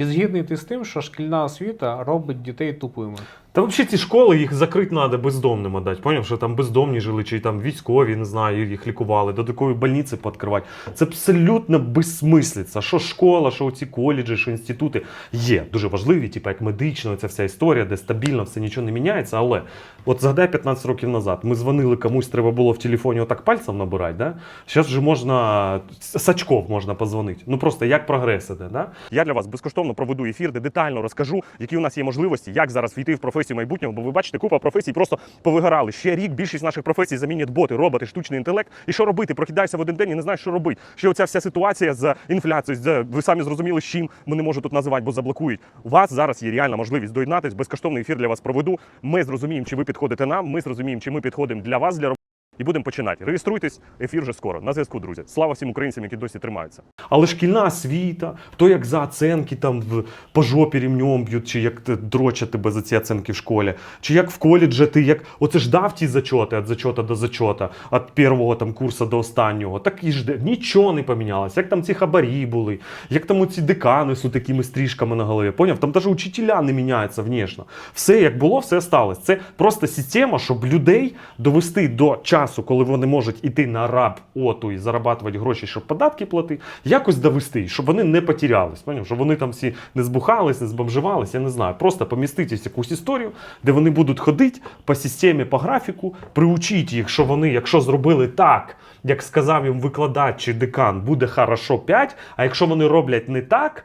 Чи згідний ти з тим, що шкільна освіта робить дітей тупими? Та взагалі ці школи їх закрити треба бездомним отдати. Поняв, що там бездомні жили, чи там військові, не знаю, їх лікували, додаткові больниці пооткривати. Це абсолютно безсмислиця. Що школа, що ці коледжі, що інститути є дуже важливі, типу як медична, ця вся історія, де стабільно все нічого не міняється. Але от згадай 15 років назад, ми дзвонили комусь, треба було в телефоні отак пальцем набирати. Да? Зараз вже можна сачков можна позвонити. Ну просто як прогрес іде. Да? Я для вас безкоштовно проведу ефір, де детально розкажу, які у нас є можливості, як зараз війти в професію майбутнього. Бо ви бачите, купа професій просто повигорали. Ще рік більшість наших професій замінять боти, роботи, штучний інтелект. І що робити? Прокидаєшся в один день і не знаєш, що робити. Ще оця вся ситуація з інфляцією, з ви самі зрозуміли, з чим ми не можу тут називати, бо заблокують. У вас зараз є реальна можливість доєднатись. Безкоштовний ефір для вас проведу. Ми зрозуміємо, чи ви підходите нам. Ми зрозуміємо, чи ми підходимо для вас для роботи. І будемо починати. Реєструйтесь, ефір вже скоро. На зв'язку, друзі. Слава всім українцям, які досі тримаються. Але шкільна освіта, то як за оценки там в, по жопі рівнем б'ють, чи як дрочать тебе за ці оценки в школі, чи як в коледжі ти як оце ж дав ті зачоти від зачота до зачота, від першого там курсу до останнього. Так і ж нічого не помінялося. Як там ці хабарі були, як там оці декани з такими стрижками на голові. Поняв? Там навіть учителя не міняються внешне. Все як було, все сталося. Це просто система, щоб людей довести до часу, коли вони можуть іти на раб оту і зарабатувати гроші, щоб податки платити, якось довести, щоб вони не потерялись. Поняв? Щоб вони там всі не збухались, не збомживались, я не знаю. Просто поміститись якусь історію, де вони будуть ходити по системі, по графіку, приучіть їх, що вони, якщо зробили так, як сказав їм викладач чи декан, буде хорошо 5, а якщо вони роблять не так.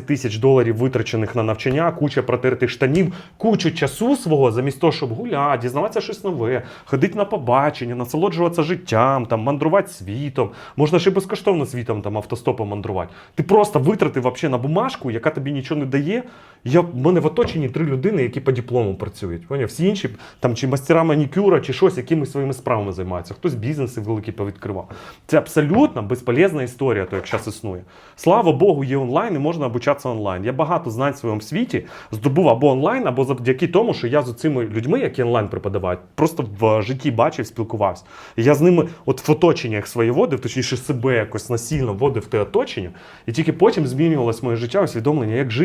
тисяч доларів витрачених на навчання, куча протертих штанів, кучу часу свого, замість того, щоб гуляти, дізнаватися щось нове, ходити на побачення, насолоджуватися життям, там, мандрувати світом. Можна ще безкоштовно світом там, автостопом мандрувати. Ти просто витратив вообще на бумажку, яка тобі нічого не дає. Я, в мене в оточенні три людини, які по диплому працюють. Поняв? Всі інші там чи мастера манікюра, чи щось, якимись своїми справами займаються. Хтось бізнеси великі повідкривав. Це абсолютно безполезна історія, то як зараз існує. Слава Богу, є онлайн і можна обучатися онлайн. Я багато знань в своєму світі здобув або онлайн, або завдяки тому, що я з цими людьми, які онлайн преподавають, просто в житті бачив, спілкувався. І я з ними, от в оточеннях своє водив, точніше себе якось насильно вводив те оточення, і тільки потім змінювалось моє життя, усвідомлення, як жити.